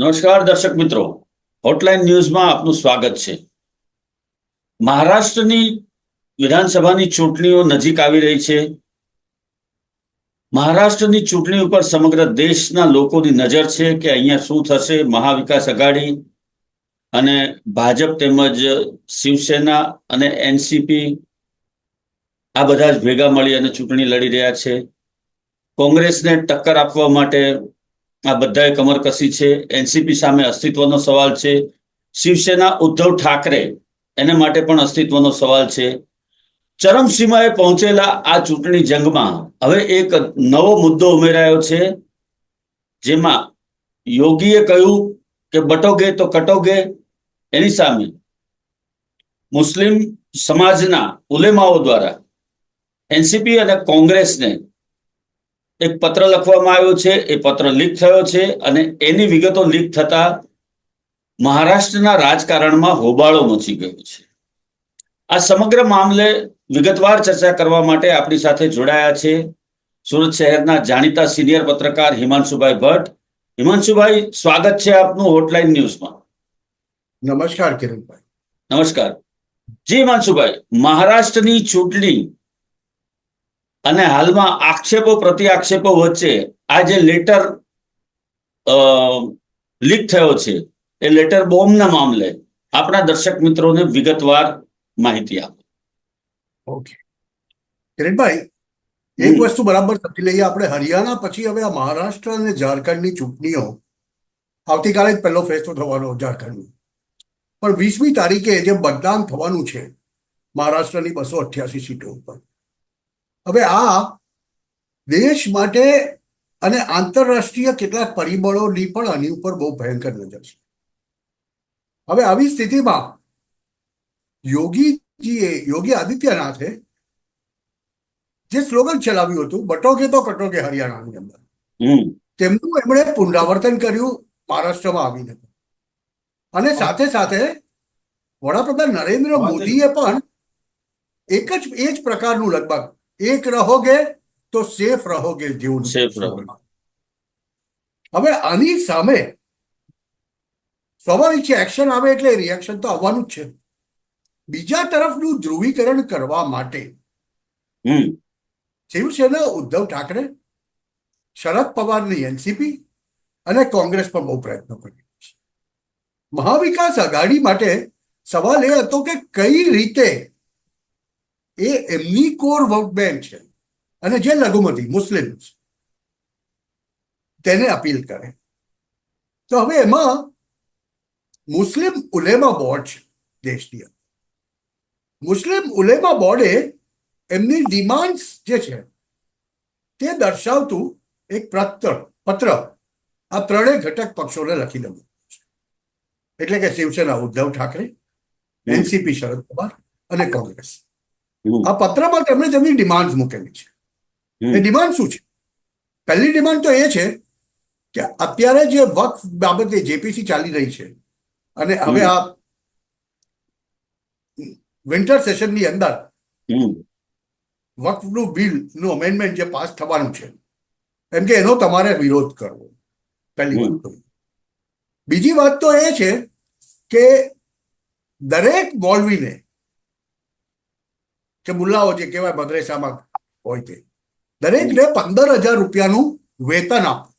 નમસ્કાર દર્શક મિત્રો. હોટલાઇન ન્યૂઝમાં આપનું સ્વાગત છે. મહારાષ્ટ્રની વિધાનસભાની ચૂંટણીઓ નજીક આવી રહી છે. મહારાષ્ટ્રની ચૂંટણી ઉપર સમગ્ર દેશના લોકોની નજર છે કે અહીંયા શું થશે, મહાવિકાસ આઘાડી અને ભાજપ તેમજ શિવસેના અને એનસીપી આ બધા જ ભેગા મળી અને ચૂંટણી લડી રહ્યા છે. કોંગ્રેસને ટક્કર આપવા માટે આ બધાએ કમર કસી છે. એનસીપી સામે અસ્તિત્વનો સવાલ છે. શિવસેના ઉદ્ધવ ઠાકરે એને માટે પણ અસ્તિત્વનો સવાલ છે. ચરમસીમાએ પહોંચેલા આ ચૂંટણી જંગમાં હવે એક નવો મુદ્દો ઉમેરાયો છે. જેમાં યોગીએ કહ્યું કે બટોગે તો કટોગે. એની સામે મુસ્લિમ સમાજના ઉલેમાઓ દ્વારા એનસીપી અને કોંગ્રેસને એક પત્ર લખવામાં આવ્યો છે એ પત્ર લીક થયો છે અને એની વિગતો લીક થતા મહારાષ્ટ્રના રાજકારણમાં હોબાળો મચી ગયો છે. આ સમગ્ર મામલે વિગતવાર ચર્ચા કરવા માટે આપણી સાથે જોડાયા છે સુરત શહેરના જાણીતા સિનિયર પત્રકાર હિમાંશુભાઈ ભટ્ટ. હિમાંશુભાઈ સ્વાગત છે આપનું હોટલાઇન ન્યૂઝમાં નમસ્કાર કિરણભાઈ. નમસ્કાર. જી હિમાંશુભાઈ મહારાષ્ટ્રની ચૂંટણી અને હાલમાં આક્ષેપો પ્રતિ આક્ષેપો વચ્ચે આ જે લેટર લીક થયો છે એ લેટર બોમ્બના મામલે આપણા દર્શક મિત્રોને વિગતવાર માહિતી આપો. ઓકે. કિરીટભાઈ એક વસ્તુ બરાબર સમજી લઈએ આપણે. હરિયાણા પછી હવે આ મહારાષ્ટ્ર અને ઝારખંડની ચૂંટણીઓ. આવતીકાલે જ પહેલો ફેસલો થવાનો ઝારખંડનો. પણ વીસમી તારીખે જે મતદાન થવાનું છે મહારાષ્ટ્રની બસો અઠ્યાસી સીટો ઉપર. હવે આ દેશ માટે અને આંતરરાષ્ટ્રીય કેટલાક પરિબળોની પણ આની ઉપર બહુ ભયંકર નજર છે. હવે આવી સ્થિતિમાં યોગીજીએ યોગી આદિત્યનાથે જે સ્લોગન ચલાવ્યું હતું બટોગે તો કટોગે હરિયાણાની અંદર. તેમનું એમણે પુનરાવર્તન કર્યું મહારાષ્ટ્રમાં આવીને. અને સાથે સાથે વડાપ્રધાન નરેન્દ્ર મોદીએ પણ એક જ એ જ પ્રકારનું લગભગ એક રહોગે તો સેફ રહોગે જેવું સેફ હવે આની સામે સ્વાભાવિક છે એક્શન આવે એટલે રિએક્શન તો આવવાનું જ છે. બીજા તરફનું ધ્રુવીકરણ કરવા માટે શિવસેના ઉદ્ધવ ઠાકરે શરદ પવારની એનસીપી અને કોંગ્રેસ પણ બહુ પ્રયત્નો કરી છે. મહાવિકાસ આઘાડી માટે સવાલ એ હતો કે કઈ રીતે એ એમની કોર વોટ બેંક છે. અને જે લઘુમતી, મુસ્લિમ તેને અપીલ કરે. તો હવે એમાં મુસ્લિમ ઉલેમા બોર્ડ છે દેશની મુસ્લિમ ઉલેમા બોર્ડે એમની ડિમાન્ડ્સ જે છે, તે દર્શાવતું એક પત્ર પત્ર. આ ત્રણેય ઘટક પક્ષોને લખી દઉં એટલે કે શિવસેના ઉદ્ધવ ઠાકરે, એનસીપી શરદ પવાર અને કોંગ્રેસ. આ પત્રમાં તેમણે તેમની ડિમાન્ડ મૂકેલી છે. એ ડિમાન્ડ શું છે? પહેલી ડિમાન્ડ તો એ છે કે અત્યારે જે વક્ફ બાબતે જેપીસી ચાલી રહી છે અને હવે આ વિન્ટર સેશનની અંદર વક્ફનું બિલનું અમેન્ડમેન્ટ જે પાસ થવાનું છે એમ કે એનો તમારે વિરોધ કરવો. પહેલી વાત તો બીજી વાત તો એ છે કે દરેક મૌલવીને કે મુલ્લાઓ જે કહેવાય મદ્રેસામાં હોય તે. દરેકને પંદર હજાર રૂપિયાનું વેતન આપવું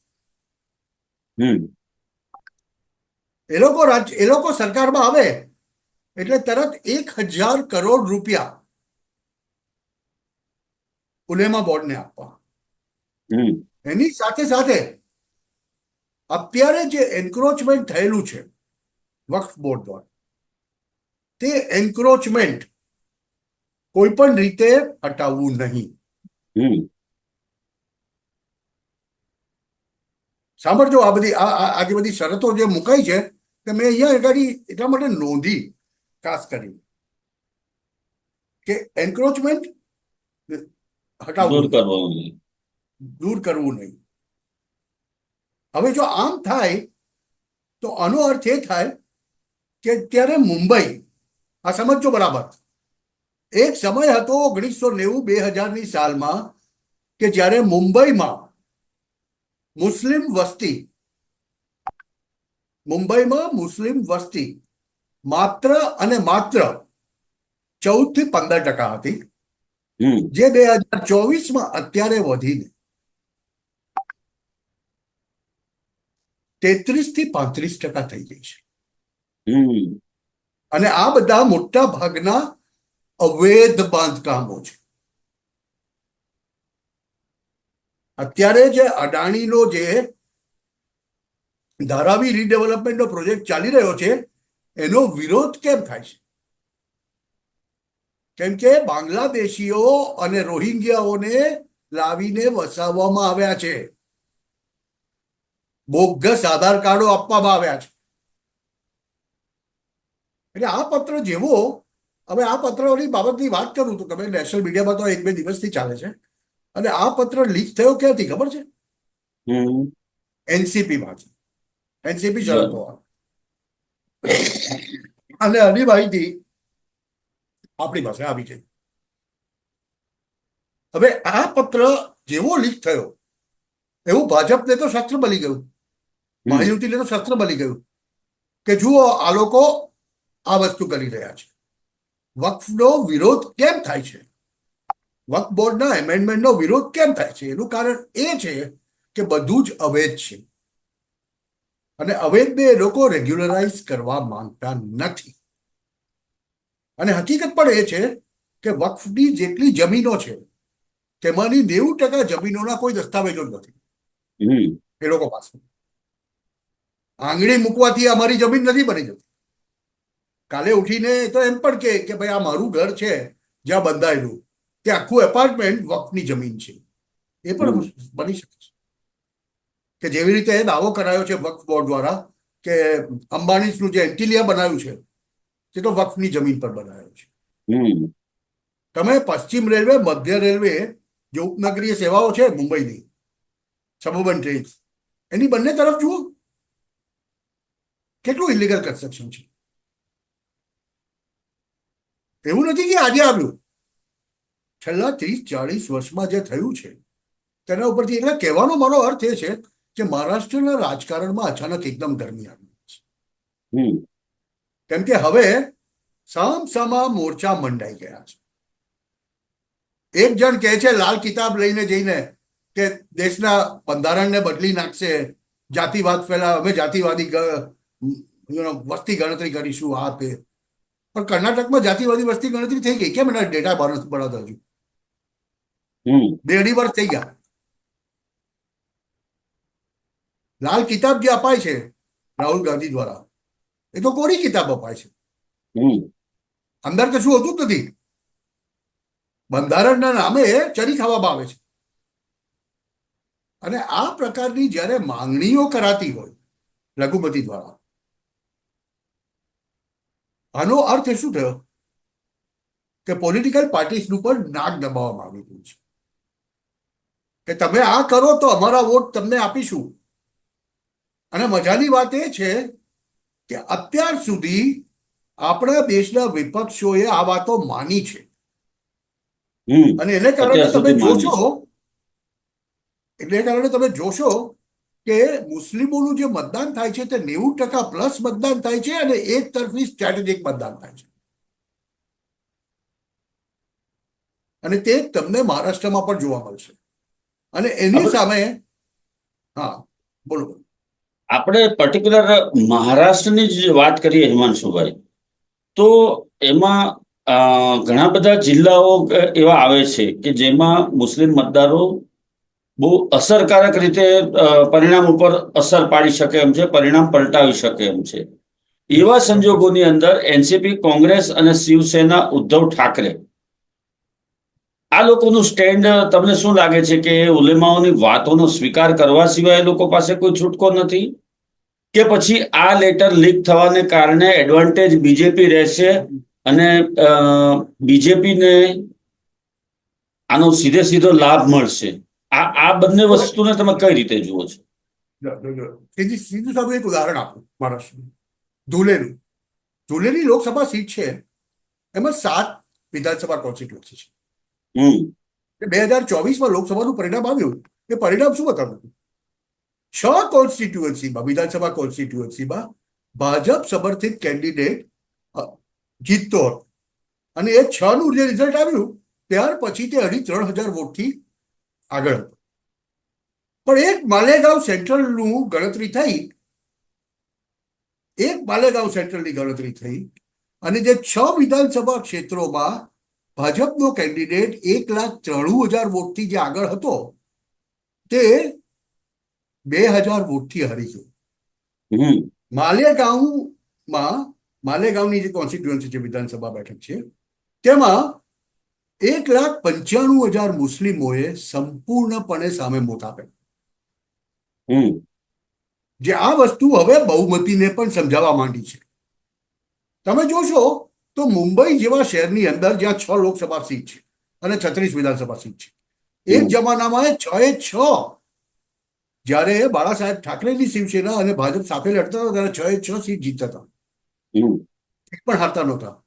એ લોકો રાજ એ લોકો સરકારમાં આવે એટલે તરત એક હજાર કરોડ રૂપિયા ઉલેમા બોર્ડને આપવા. એની સાથે સાથે અત્યારે જે એન્ક્રોચમેન્ટ થયેલું છે વક્ફ બોર્ડ દ્વારા તે એન્ક્રોચમેન્ટ કોઈ પણ રીતે હટાવવું નહીં. સાંભળજો આ બધી આ જે બધી શરતો જે મુકાઈ છે તે મેં અહીંયા આગળ એટલા માટે નોંધી ખાસ કરી કે એન્ક્રોચમેન્ટ હટાવવું દૂર કરવું નહીં. હવે જો આમ થાય તો આનો અર્થ એ થાય કે ત્યારે મુંબઈ આ સમજો બરાબર એક સમય હતો ઓગણીસો નેવું બે હજારની સાલમાં કે જ્યારે મુંબઈમાં મુસ્લિમ વસ્તી મુંબઈમાં મુસ્લિમ વસ્તી માત્ર અને માત્ર ચૌદથી પંદર ટકા હતી. જે બે હજાર ચોવીસમાં અત્યારે વધીને તેત્રીસથી પાંત્રીસ ટકા થઈ ગઈ છે. અને આ બધા મોટા ભાગના અવૈધ બાંધકામો છે. અત્યારે જે અડાણીનો જે ધારાવી રીડેવલપમેન્ટનો પ્રોજેક્ટ ચાલી રહ્યો છે, એનો વિરોધ કેમ થાય છે? કેમ કે બાંગ્લાદેશીઓ અને રોહિંગ્યાઓને લાવીને વસાવવામાં આવ્યા છે. બોગસ આધાર કાર્ડો આપવામાં આવ્યા છે. એટલે આ પત્ર જેવો હવે આ પત્રોની બાબતની વાત કરું તો તમે નેશનલ મીડિયામાં તો એક બે દિવસથી ચાલે છે. અને આ પત્ર લીક થયો ક્યાંથી ખબર છે? એનસીપીમાંથી એનસીપી પવાર. અને આની માહિતી આપણી પાસે આવી ગઈ. હવે આ પત્ર જેવો લીક થયો એવું ભાજપને તો શસ્ત્ર બની ગયું. મહાયુતિને તો શસ્ત્ર બની ગયું. કે જુઓ આ લોકો આ વસ્તુ કરી રહ્યા છે. વક્ફનો વિરોધ કેમ થાય છે? વકફ બોર્ડના એમેન્ડમેન્ટનો વિરોધ કેમ થાય છે? એનું કારણ એ છે કે બધું જ અવૈધ છે. અને અવૈધને એ લોકો રેગ્યુલરાઇઝ કરવા માંગતા નથી. અને હકીકત પણ એ છે કે વકફની જેટલી જમીનો છે તેમાંની નેવું ટકા જમીનોના કોઈ દસ્તાવેજો નથી. એ લોકો પાસે. આંગળી મૂકવાથી અમારી જમીન નથી બની જતી. કાલે ઉઠીને તો એમ પણ કે કે ભાઈ આ મારું ઘર છે જ્યાં બંધાયેલું. તે આખું એપાર્ટમેન્ટ વક્ફની જમીન છે. એ પણ બની શકે છે. કે જેવી રીતે દાવો કરાયો છે વક્ફ બોર્ડ દ્વારા કે અંબાણીનું જે એન્ટિલિયા બનાવ્યું છે તે તો વક્ફની જમીન પર બનાવ્યું છે. તમે પશ્ચિમ રેલવે મધ્ય રેલવે જે ઉપનગરીય સેવાઓ છે મુંબઈની સબર્બન ટ્રેન એની બંને તરફ જુઓ. કેટલું ઇલીગલ કન્સ્ટ્રક્શન છે. એવું નથી કે આજે આવ્યું. છેલ્લા ત્રીસ ચાલીસ વર્ષમાં જે થયું છે તેના ઉપરથી એટલે કહેવાનો મારો અર્થ એ છે કે મહારાષ્ટ્રના રાજકારણમાં અચાનક એકદમ ગરમી આવી છે. કેમ કે હવે સામ સામા મોરચા મંડાઈ ગયા છે. એક જણ કહે છે લાલ કિતાબ લઈને જઈને કે દેશના બંધારણને બદલી નાખશે જાતિવાદ ફેલા અમે જાતિવાદી વસ્તી ગણતરી કરીશું આ તે. પણ કર્ણાટકમાં જાતિવાદી વસ્તી ગણતરી થઈ ગઈ. કેમ એના ડેટા બારસ બનાવતા હજુ? બે અઢી વર્ષ થઈ ગયા. લાલ કિતાબ જે અપાય છે રાહુલ ગાંધી દ્વારા એ તો કોરી કિતાબ અપાય છે. અંદર કશું હોતું જ નથી. બંધારણના નામે ચરી ખાવામાં આવે છે. અને આ પ્રકારની જ્યારે માંગણીઓ કરાતી હોય લઘુમતી દ્વારા આનો અર્થ શું થયો? કે પોલિટિકલ પાર્ટીસનું પણ નાક દબાવવામાં આવી રહ્યું છે. કે તમે આ કરો તો અમારા વોટ તમને આપીશું. અને મજાની વાત એ છે કે અત્યાર સુધી આપણા દેશના વિપક્ષોએ આ વાતો માની છે. અને એને કારણે તમે જોશો એટલે કારણે તમે જોશો કે મુસ્લિમોનું જે મતદાન થાય છે તે નેવું ટકા પ્લસ મતદાન થાય છે અને એક તરફી સ્ટ્રેટેજિક મતદાન થાય છે અને તે તમને મહારાષ્ટ્રમાં પણ જોવા મળશે અને એની સામે હા બોલો બોલો. આપણે પર્ટિક્યુલર મહારાષ્ટ્રની જ વાત કરીએ હિમાંશુભાઈ તો એમાં ઘણા બધા જિલ્લાઓ એવા આવે છે કે જેમાં મુસ્લિમ મતદારો બહુ અસરકારક રીતે પરિણામ ઉપર અસર પાડી શકે એમ છે, પરિણામ પલટાવી શકે એમ છે. એવા સંજોગોની અંદર એનસીપી, કોંગ્રેસ અને શિવસેના ઉદ્ધવ ઠાકરે આ લોકોનું સ્ટેન્ડ, તમને શું લાગે છે કે ઉલેમાઓની વાતોનો સ્વીકાર કરવા સિવાય લોકો પાસે કોઈ છૂટકો નથી? કે પછી આ લેટર લીક થવાને કારણે એડવાન્ટેજ બીજેપી રહેશે અને બીજેપીને આનો સીધે સીધો લાભ મળશે? આ આ બંને વસ્તુને તમે કઈ રીતે જુઓ છો? જો, જો, જો. સીધી સારું એક ઉદાહરણ આપું મહારાષ્ટ્રનું ધુલેનું. ધુલેની લોકસભા સીટ છે. એમાં સાત વિધાનસભા કોન્સ્ટિટ્યુન્સી છે. બે હજાર ચોવીસમાં લોકસભાનું પરિણામ આવ્યું. એ પરિણામ શું બતાવ્યું? છ કોન્સ્ટિટ્યુઅન્સીમાં વિધાનસભા કોન્સ્ટિટ્યુઅન્સીમાં ભાજપ સમર્થિત કેન્ડિડેટ જીતતો હતો. અને એ છ નું જે રિઝલ્ટ આવ્યું ત્યાર પછી તે અઢી ત્રણ હજાર વોટથી આગળ હતો. પણ એક માલેગાંવ સેન્ટ્રલનું ગણતરી થઈ. એક માલેગાંવ સેન્ટ્રલની ગણતરી થઈ અને જે છ વિધાનસભા ક્ષેત્રોમાં ભાજપનો કેન્ડિડેટ એક લાખ ત્રાણું હજાર વોટથી જે આગળ હતો તે બે હજાર વોટથી હારી ગયો. માલેગાંવમાં માલેગાંવની જે કોન્સ્ટિટ્યુઅન્સી છે વિધાનસભા બેઠક છે તેમાં એક લાખ પંચાણું હજાર મુસ્લિમોએ સંપૂર્ણપણે સામે મત આપેલા. જે આ વસ્તુ હવે બહુમતીને પણ સમજાવવા માંડી છે. તમે જોશો તો મુંબઈ જેવા શહેરની અંદર જ્યાં છ લોકસભા સીટ છે અને છત્રીસ વિધાનસભા સીટ છે. એક જમાનામાં છ એ છ. જ્યારે બાળા સાહેબ ઠાકરેની શિવસેના અને ભાજપ સાથે લડતા હતા ત્યારે છ એ છ સીટ જીતતા હતા. એક પણ હારતા નહોતા.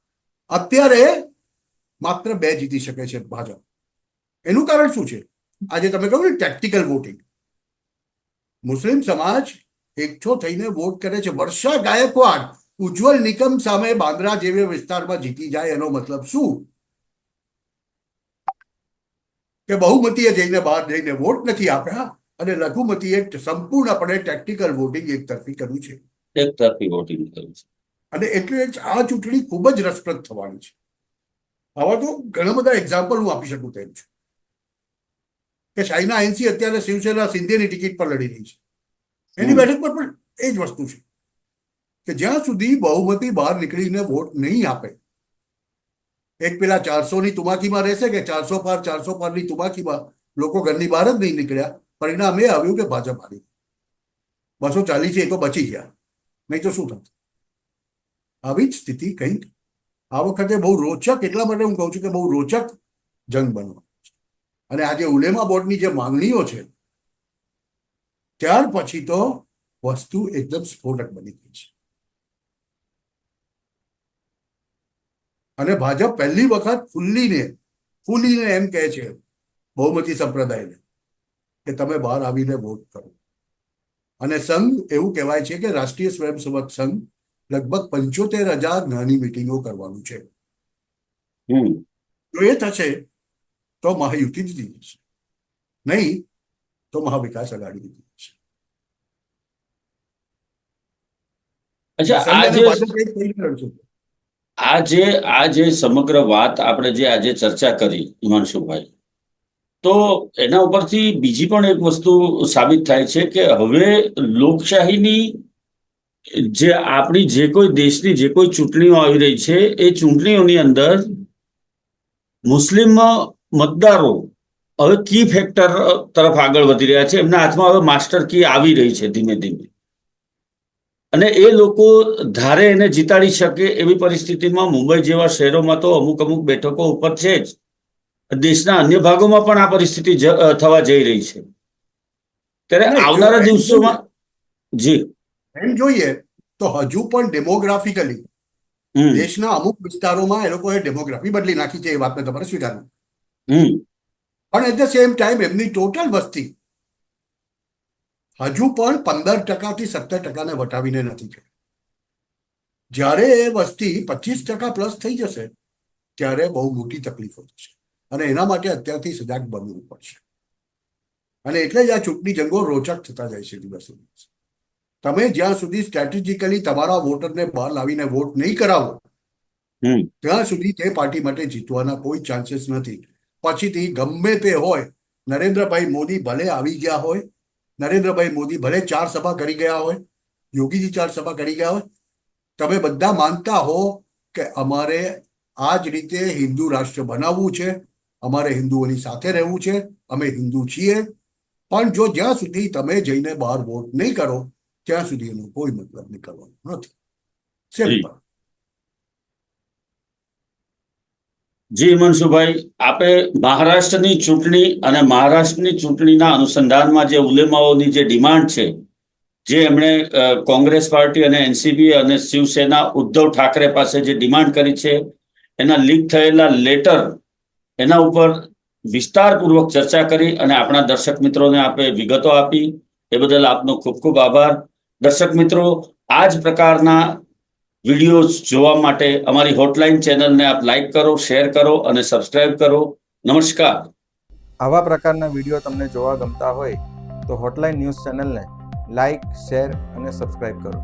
અત્યારે માત્ર બે જીતી શકે છે ભાજપ. એનું કારણ શું છે? આજે તમે કહ્યું ને ટેક્ટિકલ વોટિંગ મુસ્લિમ સમાજ એકઠો થઈને વોટ કરે છે. વર્ષા ગાયકવાડ ઉજ્જવલ નિકમ સામે બાંદ્રા જેવા વિસ્તારમાં જીતી જાય એનો મતલબ શું? કે બહુમતીએ જઈને બહાર જઈને વોટ નથી આપ્યા અને લઘુમતીએ સંપૂર્ણપણે ટેક્ટિકલ વોટિંગ એક તરફી કર્યું છે. એક તરફી વોટિંગ કર્યું છે. અને એટલે જ આ ચૂંટણી ખૂબ જ રસપ્રદ થવાની છે. આવા તો ઘણા બધા એક્ઝામ્પલ હું આપી શકું તેમ છું. કે ચાઇના એનસી અત્યારે શિવસેના સિંધેની ટિકિટ પર લડી રહી છે. એની બેઠક પર પણ એ જ વસ્તુ છે. કે જ્યાં સુધી બહુમતી બહાર નીકળીને વોટ નહીં આપે એક પેલા ચારસો ની તુમાકીમાં રહેશે કે ચારસો પાર ચારસો પારની તુમાકીમાં લોકો ઘરની બહાર જ નહીં નીકળ્યા. પરિણામ એ આવ્યું કે ભાજપ હારી બસો ચાલીસ એ તો બચી ગયા. નહીં તો શું થતું? આવી જ સ્થિતિ કંઈક આ વખતે બહુ રોચક, એટલા માટે હું કહું છું કે બહુ રોચક જંગ બનવાનો છે. અને આજે ઉલેમા બોર્ડની જે માંગણીઓ છે, ત્યાર પછી તો વસ્તુ એકદમ સ્ફોટક બની ગઈ છે. અને ભાજપ પહેલી વખત ફૂલ્લીને ફૂલીને એમ કહે છે, બહુમતી સંપ્રદાયને, કે તમે બહાર આવીને વોટ કરો. અને સંઘ એવું કહેવાય છે કે રાષ્ટ્રીય સ્વયંસેવક સંઘ લગભગ પંચોતેર હજાર નાની મિટિંગો કરવાનું છે. હમ. જો એ થશે તો મહાયુતિ જીતી જશે. નહીં તો મહાવિકાસ આઘાડી જીતી જશે. અચ્છા આજે આજે સમગ્ર વાત આપણે જે આજે ચર્ચા કરી હિમાંશુભાઈ તો એના ઉપરથી બીજી પણ એક વસ્તુ સાબિત થાય છે કે હવે લોકશાહીની જે આપણી જે કોઈ દેશની જે કોઈ ચૂંટણીઓ આવી રહી છે એ ચૂંટણીઓની અંદર મુસ્લિમ મતદારો હવે કી ફેક્ટર તરફ આગળ વધી રહ્યા છે. એમના હાથમાં હવે માસ્ટર કી આવી રહી છે ધીમે ધીમે. અને એ લોકો ધારે એને જીતાડી શકે એવી પરિસ્થિતિમાં મુંબઈ જેવા શહેરોમાં તો અમુક અમુક બેઠકો ઉપર છે જ. દેશના અન્ય ભાગોમાં પણ આ પરિસ્થિતિ થવા જઈ રહી છે. ત્યારે આવનારા દિવસોમાં જી. એમ જોઈએ તો હજુ પણ ડેમોગ્રાફિકલી દેશના અમુક વિસ્તારોમાં એ લોકોએ ડેમોગ્રાફી બદલી નાખી છે એ વાતને તમારે સ્વીકારવું. પણ એટ ધ સેમ ટાઈમ એમની ટોટલ વસ્તી હજુ પણ પંદર ટકાથી સત્તર ટકાને વટાવીને નથી ગઈ. જ્યારે એ વસ્તી પચીસ ટકા પ્લસ થઈ જશે ત્યારે બહુ મોટી તકલીફો થશે. અને એના માટે અત્યારથી સજાગ બનવું પડશે. અને એટલે જ આ ચૂંટણી જંગો રોચક થતા જાય છે દિવસે દિવસે. તમે જ્યાં સુધી સ્ટ્રેટેજિકલી તમારા વોટરને બહાર લાવીને વોટ નહીં કરાવો ત્યાં સુધી તે પાર્ટી માટે જીતવાના કોઈ ચાન્સીસ નથી. પછીથી ગમે તે હોય નરેન્દ્રભાઈ મોદી ભલે આવી ગયા હોય નરેન્દ્રભાઈ મોદી ભલે ચાર સભા કરી ગયા હોય યોગીજી ચાર સભા કરી ગયા હોય તમે બધા માનતા હો કે અમારે આ જ રીતે હિન્દુ રાષ્ટ્ર બનાવવું છે અમારે હિન્દુઓની સાથે રહેવું છે અમે હિન્દુ છીએ. પણ જો જ્યાં સુધી તમે જઈને બહાર વોટ નહીં કરો ત્યાં સુધી એનો કોઈ મતલબ નીકળવાનો નથી. જી મનસુભાઈ આપે મહારાષ્ટ્રની ચૂંટણી અને મહારાષ્ટ્રની ચૂંટણીના અનુસંધાનમાં જે ઉલેમાઓની જે ડિમાન્ડ છે, જે એમણે કોંગ્રેસ પાર્ટી અને એનસીપી અને શિવસેના ઉદ્ધવ ઠાકરે પાસે જે ડિમાન્ડ કરી છે, એના લીક થયેલા લેટર, એના ઉપર વિસ્તારપૂર્વક ચર્ચા કરી અને આપણા દર્શક મિત્રોને આપે વિગતો આપી. એ બદલ આપનો ખૂબ ખૂબ આભાર. દર્શક મિત્રો આ જ પ્રકારના વીડિયો જોવા માટે અમારી હોટલાઇન ચેનલને આપ લાઇક કરો શેર કરો અને સબસ્ક્રાઇબ કરો. નમસ્કાર. આવા પ્રકારના વીડિયો તમને જોવા ગમતા હોય તો હોટલાઇન ન્યૂઝ ચેનલને લાઇક શેર અને સબસ્ક્રાઇબ કરો.